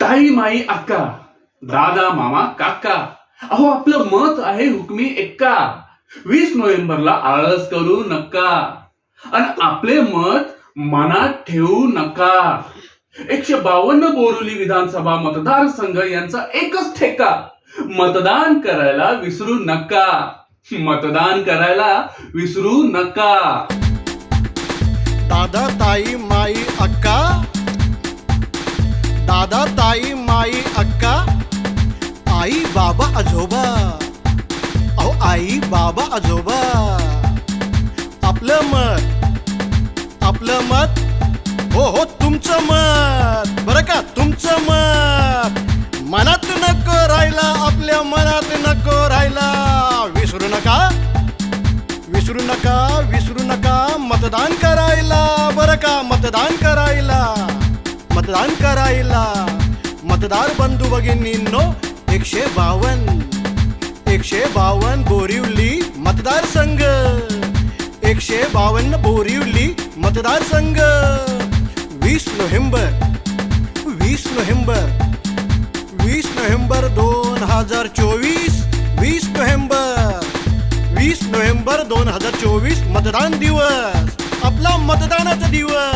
ताई माई अक्का दादा मामा काका अहो आपलं मत आहे हुकमी एक्का. वीस नोव्हेंबरला आळस करू नका आणि आपले मत मनात ठेवू नका. एकशे बावन्न बोरुली विधानसभा मतदारसंघ यांचा एकच ठेका मतदान करायला विसरू नका. मतदान करायला विसरू नका. दादा ताई माई अक्का दादा ताई माई अक्का आई बाबा आजोबा. अहो आई बाबा आजोबा. आपलं मत आपलं मत. हो हो तुमचं मत. बरं का तुमचं मत. मनात नको राहिला आपल्या मनात नको राहिला. विसरू नका विसरू नका विसरू नका. मतदान करायला बरं का मतदान करायला. मतदान करायला. मतदार बंधू भगिनींनो एकशे बावन्न एकशे बावन्न बोरिवली मतदारसंघ एकशे बावन्न बोरिवली मतदारसंघ वीस नोव्हेंबर वीस नोव्हेंबर वीस नोव्हेंबर दोन हजार चोवीस वीस नोव्हेंबर वीस नोव्हेंबर दोन हजार चोवीस मतदान दिवस. आपला मतदानाचा दिवस.